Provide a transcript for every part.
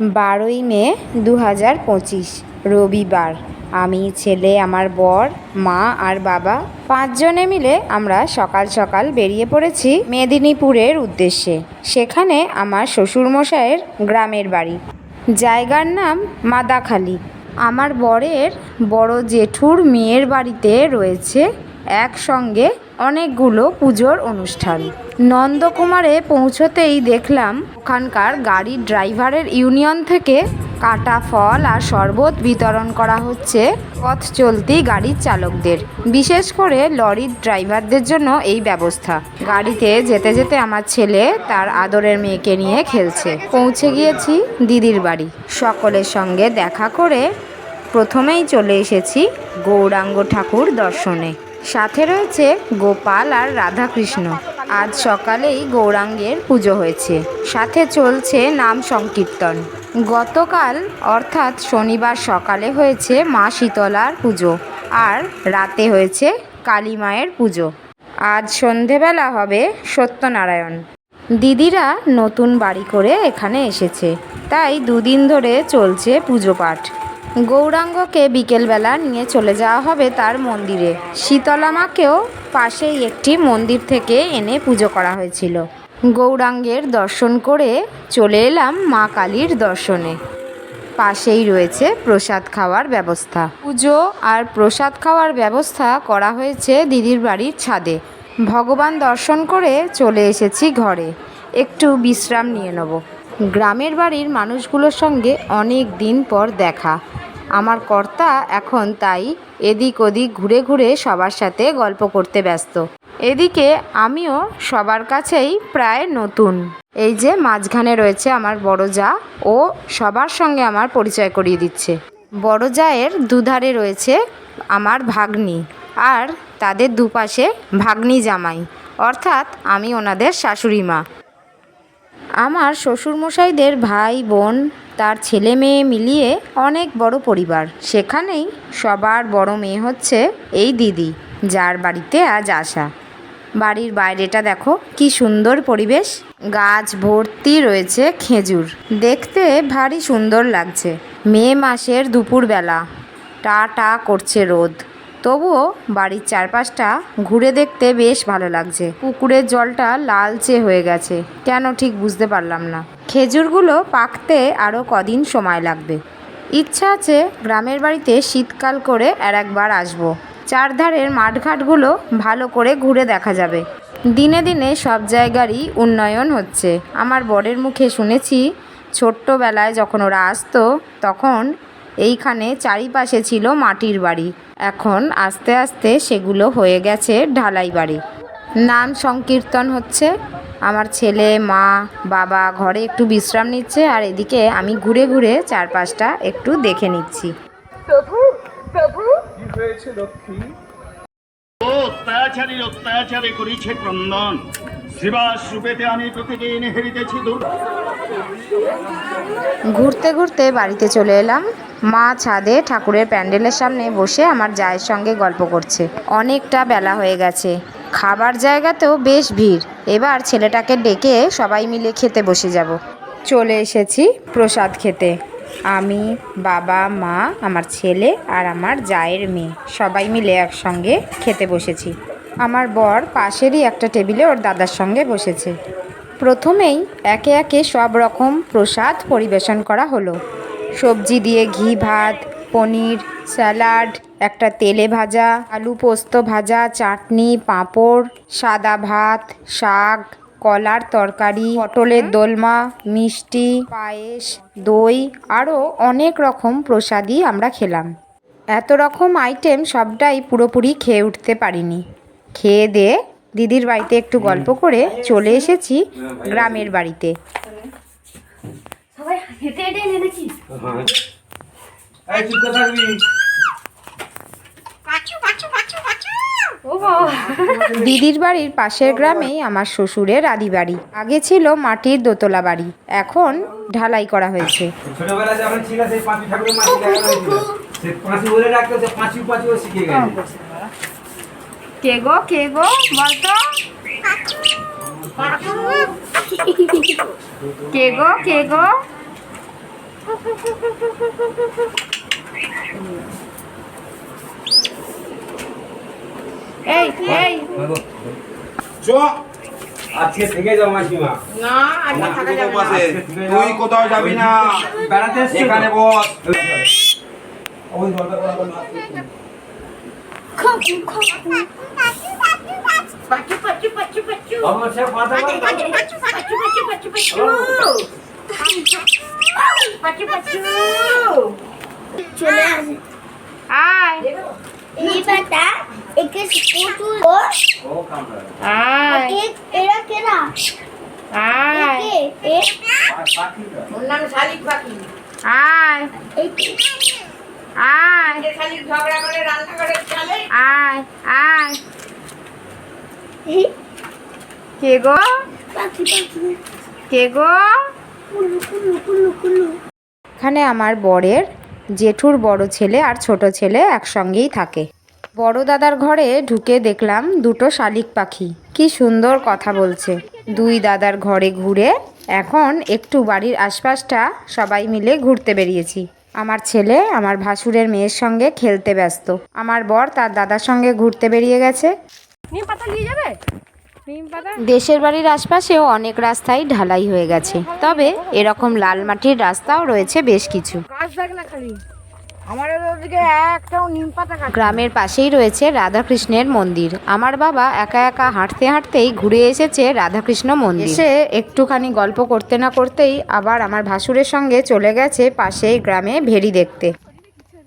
বারোই মে দু হাজার পঁচিশ, রবিবার। আমি, ছেলে, আমার বর, মা আর বাবা, পাঁচজনে মিলে আমরা সকাল সকাল বেরিয়ে পড়েছি মেদিনীপুরের উদ্দেশ্যে। সেখানে আমার শ্বশুরমশাইয়ের গ্রামের বাড়ি। জায়গার নাম মাদাখালি। আমার বরের বড় জেঠুর মেয়ের বাড়িতে রয়েছে একসঙ্গে অনেকগুলো পুজোর অনুষ্ঠান। নন্দকুমারে পৌঁছতেই দেখলাম ওখানকার গাড়ির ড্রাইভারের ইউনিয়ন থেকে কাটা ফল আর শরবত বিতরণ করা হচ্ছে পথ চলতি গাড়ির চালকদের। বিশেষ করে লরির ড্রাইভারদের জন্য এই ব্যবস্থা। গাড়িতে যেতে যেতে আমার ছেলে তার আদরের মেয়েকে নিয়ে খেলছে। পৌঁছে গিয়েছি দিদির বাড়ি। সকলের সঙ্গে দেখা করে প্রথমেই চলে এসেছি গৌরাঙ্গ ঠাকুর দর্শনে। সাথে রয়েছে গোপাল আর রাধাকৃষ্ণ। আজ সকালেই গৌরাঙ্গের পুজো হয়েছে। সাথে চলছে নাম সংকীর্তন। গতকাল, অর্থাৎ শনিবার সকালে হয়েছে মা শীতলার পুজো আর রাতে হয়েছে কালী মায়ের পুজো। আজ সন্ধেবেলা হবে সত্যনারায়ণ। দিদিরা নতুন বাড়ি করে এখানে এসেছে। তাই দুদিন ধরে চলছে পুজো পাঠ। গৌরাঙ্গকে বিকেলবেলা নিয়ে চলে যাওয়া হবে তার মন্দিরে। শীতলা মাকেও পাশেই একটি মন্দির থেকে এনে পুজো করা হয়েছিল। গৌরাঙ্গের দর্শন করে চলে এলাম মা কালীর দর্শনে। পাশেই রয়েছে প্রসাদ খাওয়ার ব্যবস্থা। পুজো আর প্রসাদ খাওয়ার ব্যবস্থা করা হয়েছে দিদির বাড়ির ছাদে। ভগবান দর্শন করে চলে এসেছি ঘরে। একটু বিশ্রাম নিয়ে নেব। গ্রামের বাড়ির মানুষগুলোর সঙ্গে অনেক দিন পর দেখা। আমার কর্তা এখন তাই এদিক ওদিক ঘুরে ঘুরে সবার সাথে গল্প করতে ব্যস্ত। এদিকে আমিও সবার কাছেই প্রায় নতুন। এই যে মাঝখানে রয়েছে আমার বড় যা ও সবার সঙ্গে আমার পরিচয় করিয়ে দিচ্ছে। বড় জায়ের দুধারে রয়েছে আমার ভাগ্নি আর তাদের দুপাশে ভাগ্নি জামাই। অর্থাৎ আমি ওনাদের শাশুড়ি মা। আমার শ্বশুরমশাইদের ভাই, বোন, তার ছেলে মেয়ে মিলিয়ে অনেক বড় পরিবার। সেখানেই সবার বড় মেয়ে হচ্ছে এই দিদি, যার বাড়িতে আজ আসা বাড়ির বাইরেটা দেখো, কি সুন্দর পরিবেশ। গাছ ভর্তি রয়েছে খেজুর। দেখতে ভারী সুন্দর লাগছে। মে মাসের দুপুরবেলা। টা টা করছে রোদ। তবুও বাড়ির চারপাশটা ঘুরে দেখতে বেশ ভালো লাগছে। পুকুরের জলটা লালচে হয়ে গেছে, কেন ঠিক বুঝতে পারলাম না। খেজুরগুলো পাকতে আরও কদিন সময় লাগবে। ইচ্ছা আছে গ্রামের বাড়িতে শীতকাল করে আর একবার আসব। চারধারের মাঠঘাটগুলো ভালো করে ঘুরে দেখা যাবে। দিনে দিনে সব জায়গারই উন্নয়ন হচ্ছে। আমার বরের মুখে শুনেছি, ছোট্টবেলায় যখন ওরা আসতো, তখন এইখানে চারিপাশে ছিল মাটির বাড়ি। এখন আস্তে আস্তে সেগুলো হয়ে গেছে ঢালাই বাড়ি। নাম সংকীর্তন হচ্ছে। আমার ছেলে মা বাবা ঘরে একটু বিশ্রাম নিচ্ছে আর এদিকে আমি ঘুরে ঘুরে চারপাশটা একটু দেখে নিচ্ছি। কি হয়েছে লক্ষ্মী? ও অত্যাচারে করিছে ক্রন্দন। শিবাস রূপেতে আমি প্রতিদিন হেরিতেছি দূর ঘুরতে ঘুরতে বাড়িতে চলে এলাম। মা ছাদে ঠাকুরের প্যান্ডেলের সামনে বসে আমার জায়ের সঙ্গে গল্প করছে। অনেকটা বেলা হয়ে গেছে। খাবার জায়গাতেও বেশ ভিড়। এবার ছেলেটাকে ডেকে সবাই মিলে খেতে বসে যাব। চলে এসেছি প্রসাদ খেতে। আমি, বাবা, মা, আমার ছেলে আর আমার জায়ের মেয়ে। সবাই মিলে একসঙ্গে খেতে বসেছি। আমার বর পাশেরই একটা টেবিলে ওর দাদার সঙ্গে বসেছে। প্রথমেই একে একে সব রকম প্রসাদ পরিবেশন করা হলো। সবজি দিয়ে ঘি, ভাত, পনির, স্যালাড, একটা তেলে ভাজা, আলু পোস্ত ভাজা, চাটনি, পাঁপড়, সাদা ভাত, শাক, কলার তরকারি, পটলের দোলমা, মিষ্টি, পায়েস, দই, আরও অনেক রকম প্রসাদই আমরা খেলাম। এত রকম আইটেম সবটাই পুরোপুরি খেয়ে উঠতে পারিনি। খেয়ে দিয়ে দিদির বাড়িতে একটু গল্প করে চলে এসেছি গ্রামের বাড়িতে। দিদির বাড়ির পাশের গ্রামেই আমার শ্বশুরের আদি বাড়ি। আগে ছিল মাটির দোতলা বাড়ি এখন ঢালাই করা হয়েছে। ছোটবেলা যখন ছিল সেই পাঁচি ঠাকুরের মাটি দেখানো হয়েছিল। সে পাঁচি বলে রাখতো সে পাঁচি পাঁচি শিখে গেছে। কে গো? কে গো? বলতো? কে গো? কে গো? এই এই। চ। আজকে থেকে যাও মাসিমা। না আজকে থাকা যাবে না। তুই কোথাও যাবি না। বেড়াতে এখানে বস। ওই দরজা চলে আসে। আয়। একে পুটু ও ও কামড়ায়। আয়। এক এরা কেরা? আয়। একে এ। ওর নাম শালিক পাখি। আয়। একে আয়। ঝগড়া করে রান্না চলে। আয় আয়। কে গো? কে গো? এখানে আমার বরের জেঠুর বড় ছেলে আর ছোট ছেলে একসঙ্গেই থাকে। বড় দাদার ঘরে ঢুকে দেখলাম দুটো শালিক পাখি। কি সুন্দর কথা বলছে। দুই দাদার ঘরে ঘুরে এখন একটু বাড়ির আশপাশটা সবাই মিলে ঘুরতে বেরিয়েছি। আমার ছেলে আমার ভাসুরের মেয়ের সঙ্গে খেলতে ব্যস্ত। আমার বর তার দাদার সঙ্গে ঘুরতে বেরিয়ে গেছে। নিম পাতা নিয়ে যাবে? দেশের বাড়ির আশপাশেও অনেক রাস্তাই ঢালাই হয়ে গেছে। তবে এরকম লাল মাটির রাস্তাও রয়েছে বেশ কিছু। গ্রামের পাশেই রয়েছে রাধাকৃষ্ণের মন্দির। আমার বাবা একা একা হাঁটতে হাঁটতেই ঘুরে এসেছে রাধাকৃষ্ণ মন্দির। এসে একটুখানি গল্প করতে না করতেই আবার আমার ভাসুরের সঙ্গে চলে গেছে পাশেই গ্রামে ভেড়ি দেখতে।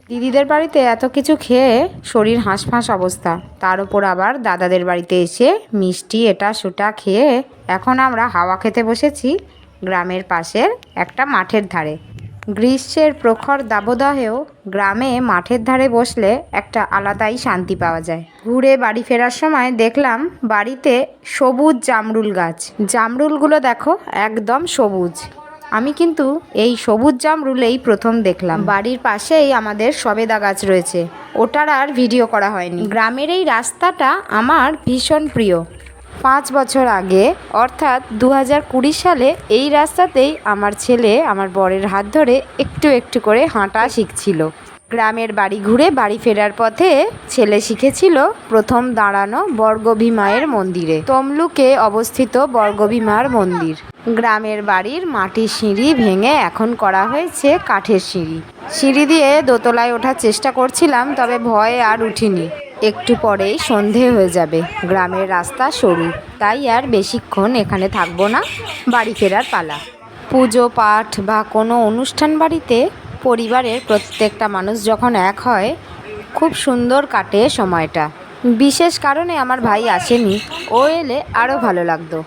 দিদিদের বাড়িতে এত কিছু খেয়ে শরীর হাঁসফাঁস অবস্থা। তার উপর আবার দাদাদের বাড়িতে এসে মিষ্টি এটা সুটা খেয়ে এখন আমরা হাওয়া খেতে বসেছি গ্রামের পাশের একটা মাঠের ধারে। গ্রীষ্মের প্রখর দাবদাহেও গ্রামে মাঠের ধারে বসলে একটা আলাদাই শান্তি পাওয়া যায়। ঘুরে বাড়ি ফেরার সময় দেখলাম বাড়িতে সবুজ জামরুল গাছ। জামরুলগুলো দেখো একদম সবুজ। আমি কিন্তু এই সবুজ জামরুলেই প্রথম দেখলাম। বাড়ির পাশেই আমাদের সবেদা গাছ রয়েছে। ওটার আর ভিডিও করা হয়নি। গ্রামের এই রাস্তাটা আমার ভীষণ প্রিয়। পাঁচ বছর আগে, অর্থাৎ দু কুড়ি সালে, এই রাস্তাতেই আমার ছেলে আমার বরের হাত ধরে একটু একটু করে হাঁটা শিখছিল। গ্রামের বাড়ি ঘুরে বাড়ি ফেরার পথে ছেলে শিখেছিল প্রথম দাঁড়ানো বর্গভীমায়ের মন্দিরে। তমলুকে অবস্থিত বর্গভীমার মন্দির। গ্রামের বাড়ির মাটির সিঁড়ি ভেঙে এখন করা হয়েছে কাঠের সিঁড়ি। সিঁড়ি দিয়ে দোতলায় ওঠার চেষ্টা করছিলাম, তবে ভয়ে আর উঠিনি। একটু পরেই সন্ধে হয়ে যাবে। গ্রামের রাস্তা সরু, তাই আর বেশিক্ষণ এখানে থাকব না, বাড়ি ফেরার পালা। পুজো, পাঠ বা কোনো অনুষ্ঠান বাড়িতে পরিবারের প্রত্যেকটা মানুষ যখন এক হয়, খুব সুন্দর কাটে সময়টা। বিশেষ কারণে আমার ভাই আসেনি, ও এলে আরও ভালো লাগতো।